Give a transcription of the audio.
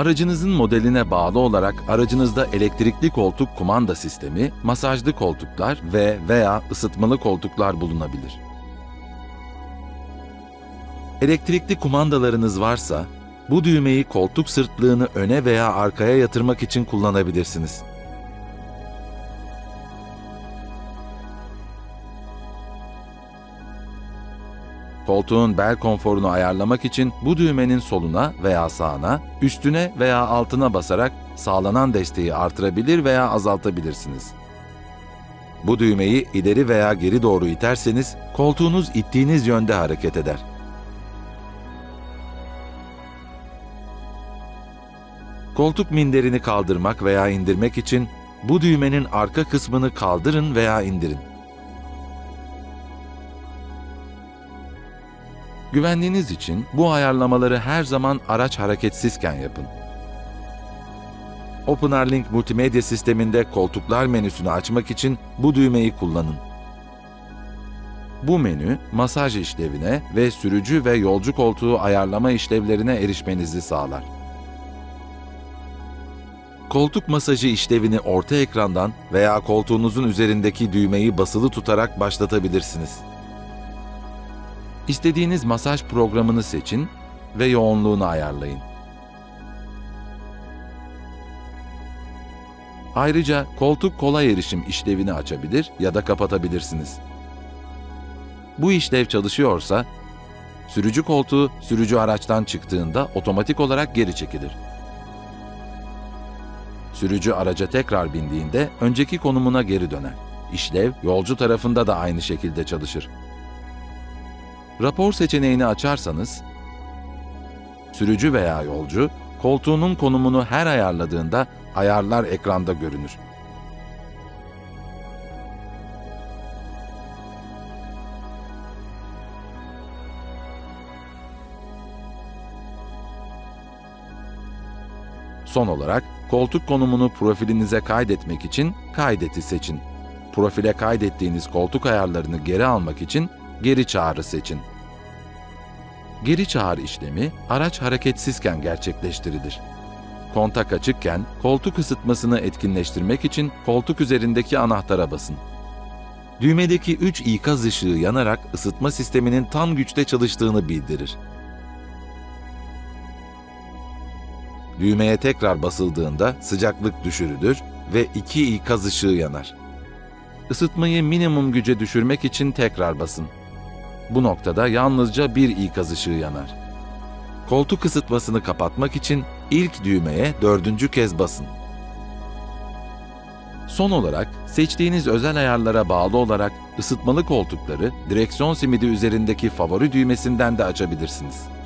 Aracınızın modeline bağlı olarak aracınızda elektrikli koltuk kumanda sistemi, masajlı koltuklar ve veya ısıtmalı koltuklar bulunabilir. Elektrikli kumandalarınız varsa, bu düğmeyi koltuk sırtlığını öne veya arkaya yatırmak için kullanabilirsiniz. Koltuğun bel konforunu ayarlamak için bu düğmenin soluna veya sağına, üstüne veya altına basarak sağlanan desteği artırabilir veya azaltabilirsiniz. Bu düğmeyi ileri veya geri doğru iterseniz koltuğunuz ittiğiniz yönde hareket eder. Koltuk minderini kaldırmak veya indirmek için bu düğmenin arka kısmını kaldırın veya indirin. Güvenliğiniz için bu ayarlamaları her zaman araç hareketsizken yapın. OpenRLink multimedya sisteminde koltuklar menüsünü açmak için bu düğmeyi kullanın. Bu menü, masaj işlevine ve sürücü ve yolcu koltuğu ayarlama işlevlerine erişmenizi sağlar. Koltuk masajı işlevini orta ekrandan veya koltuğunuzun üzerindeki düğmeyi basılı tutarak başlatabilirsiniz. İstediğiniz masaj programını seçin ve yoğunluğunu ayarlayın. Ayrıca koltuk kolay erişim işlevini açabilir ya da kapatabilirsiniz. Bu işlev çalışıyorsa, sürücü koltuğu sürücü araçtan çıktığında otomatik olarak geri çekilir. Sürücü araca tekrar bindiğinde önceki konumuna geri döner. İşlev yolcu tarafında da aynı şekilde çalışır. Rapor seçeneğini açarsanız, sürücü veya yolcu koltuğunun konumunu her ayarladığında ayarlar ekranda görünür. Son olarak koltuk konumunu profilinize kaydetmek için kaydeti seçin. Profile kaydettiğiniz koltuk ayarlarını geri almak için geri çağrı seçin. Geri çağır işlemi araç hareketsizken gerçekleştirilir. Kontak açıkken koltuk ısıtmasını etkinleştirmek için koltuk üzerindeki anahtara basın. Düğmedeki 3 ikaz ışığı yanarak ısıtma sisteminin tam güçte çalıştığını bildirir. Düğmeye tekrar basıldığında sıcaklık düşürülür ve 2 ikaz ışığı yanar. Isıtmayı minimum güce düşürmek için tekrar basın. Bu noktada yalnızca bir ikaz ışığı yanar. Koltuk ısıtmasını kapatmak için ilk düğmeye dördüncü kez basın. Son olarak seçtiğiniz özel ayarlara bağlı olarak ısıtmalı koltukları direksiyon simidi üzerindeki favori düğmesinden de açabilirsiniz.